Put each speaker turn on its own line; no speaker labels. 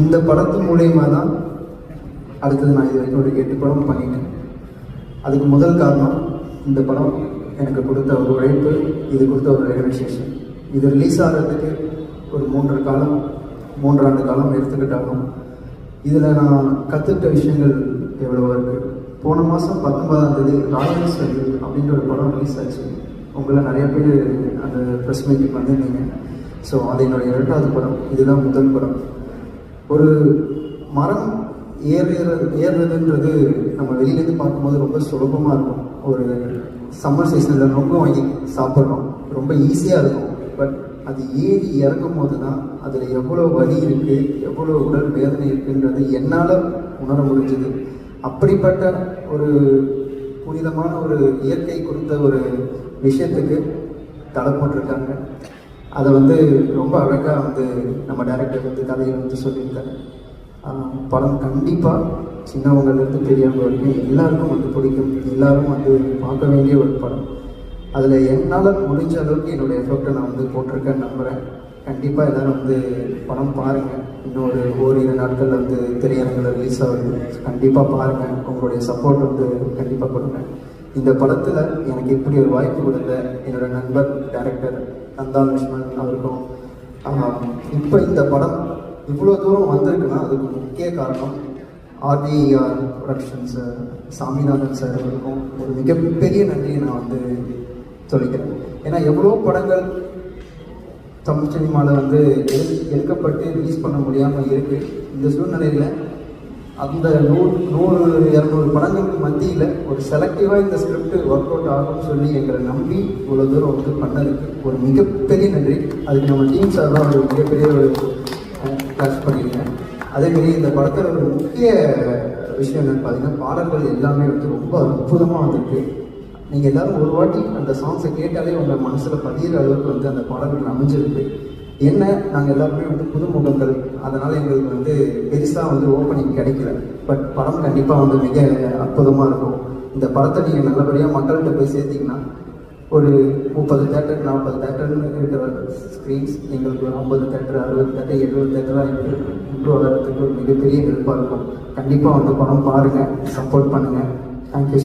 இந்த படத்து மூலயமா தான் அடுத்தது நான் இது வரைக்கும் ஒரு எட்டு படம் பண்ணிட்டேன். அதுக்கு முதல் காரணம் இந்த படம் எனக்கு கொடுத்த ஒரு உழைப்பு இது கொடுத்த ஒரு ரெகனைசேஷன் இது ரிலீஸ் ஆகிறதுக்கு ஒரு மூன்று காலம் மூன்றாண்டு காலம் எடுத்துக்கிட்டாலும் இதில் நான் கற்றுக்கிட்ட விஷயங்கள் எவ்வளோ இருக்குது போன மாதம் பத்தொன்பதாம் தேதி ராயல் சரி அப்படின்ற ஒரு படம் ரிலீஸ் ஆச்சு. உங்களை நிறைய பேர் அந்த ப்ரெஸ் மீட்டிங் வந்திருந்தீங்க. ஸோ அது என்னுடைய இரண்டாவது படம். இதுதான் முதல் படம். ஒரு மரம் ஏறுறது ஏறுறதுன்றது நம்ம வெளியிலேருந்து பார்க்கும்போது ரொம்ப சுலபமாக இருக்கும். ஒரு சம்மர் சீசனில் ரொம்ப வாங்கி சாப்பிட்றோம் ரொம்ப ஈஸியாக இருக்கும். பட் அது ஏறி இறங்கும் போது தான் அதில் எவ்வளோ வலி இருக்குது எவ்வளோ உடல் வேதனை இருக்குன்றது என்னால் உணர முடிஞ்சுது. அப்படிப்பட்ட ஒரு புனிதமான ஒரு இயற்கை கொடுத்த ஒரு விஷயத்துக்கு தடை போட்டிருக்காங்க. அதை வந்து ரொம்ப அழகாக வந்து நம்ம டேரக்டர் வந்து கதையை வந்து சொல்லியிருக்காரு. படம் கண்டிப்பாக சின்னவங்கலேருந்து பெரியவங்க வரைக்கும் எல்லாருக்கும் வந்து பிடிக்கும். எல்லாரும் வந்து பார்க்க வேண்டிய ஒரு படம். அதில் என்னால் முடிஞ்ச அளவுக்கு என்னுடைய எஃபெக்டை நான் வந்து போட்டிருக்கேன்னு நம்புகிறேன் கண்டிப்பாக எல்லாரும் வந்து படம் பாருங்கள் இன்னொரு ஓரிரு நாட்களில் வந்து திரையரங்கில் ரிலீஸ் ஆகுது. கண்டிப்பாக பாருங்கள் உங்களுடைய சப்போர்ட் வந்து கண்டிப்பாக கொடுங்க. இந்த படத்தில் எனக்கு இப்படி ஒரு வாய்ப்பு கொடுத்த என்னோட நண்பர் டேரக்டர் நந்தா லட்சுமணன் அவருக்கும் இப்போ இந்த படம் இவ்வளோ தூரம் வந்திருக்குன்னா அதுக்கு முக்கிய காரணம் RTR production sir Saminathan sir அவருக்கும் ஒரு மிகப்பெரிய நன்றியை நான் வந்து சொல்லிக்கிறேன். ஏன்னா எவ்வளோ படங்கள் தமிழ் சினிமாவில் வந்து எடுக்கப்பட்டு ரிலீஸ் பண்ண முடியாமல் இருக்குது இந்த சூழ்நிலையில் அந்த நூறு நூறு இரநூறு படங்களுக்கு மத்தியில் ஒரு செலக்டிவாக இந்த ஸ்கிரிப்ட் ஒர்க் அவுட் ஆகும்னு சொல்லி எங்களை நம்பி இவ்வளோ தூரம் வந்து பண்ணதுக்கு ஒரு மிகப்பெரிய நன்றி. அதுக்கு நம்ம டீம் சார்பாக ஒரு மிகப்பெரிய ஒரு கிளாஸ் பண்ணியிருக்கேன் அதேமாரி இந்த படத்தில் ஒரு முக்கிய விஷயம் என்னன்னு பார்த்தீங்கன்னா பாடல்கள் எல்லாமே வந்து ரொம்ப அற்புதமாக வந்திருக்கு. நீங்கள் எல்லோரும் ஒரு வாட்டி அந்த சாங்ஸை கேட்டாலே உங்கள் மனசில் பதிகிற அளவுக்கு வந்து அந்த பாடல்கள் அமைஞ்சிருக்கு. என்ன? நாங்கள் எல்லாருமே வந்து புதுமுகங்கள் அதனால் எங்களுக்கு வந்து பெருசாக வந்து ஓப்பனிங் கிடைக்கல. பட் படம் கண்டிப்பாக வந்து மிக அற்புதமாக இருக்கும். இந்த படத்தை நீங்கள் நல்லபடியாக மக்கள்கிட்ட போய் சேர்த்தீங்கன்னா ஒரு முப்பது தேட்டர் நாற்பது தேட்டர்னு இருக்கிற ஸ்க்ரீன்ஸ் எங்களுக்கு ஒரு ஐம்பது தேட்டர் அறுபது தேட்டர் எழுபது தேட்டராக எங்களுக்கு இம்ப்ரூவ் ஆகிறதுக்கு ஒரு மிகப்பெரிய ஹெல்ப்பாக இருக்கும். கண்டிப்பாக வந்து படம் பாருங்கள் சப்போர்ட் பண்ணுங்கள் தேங்க்யூ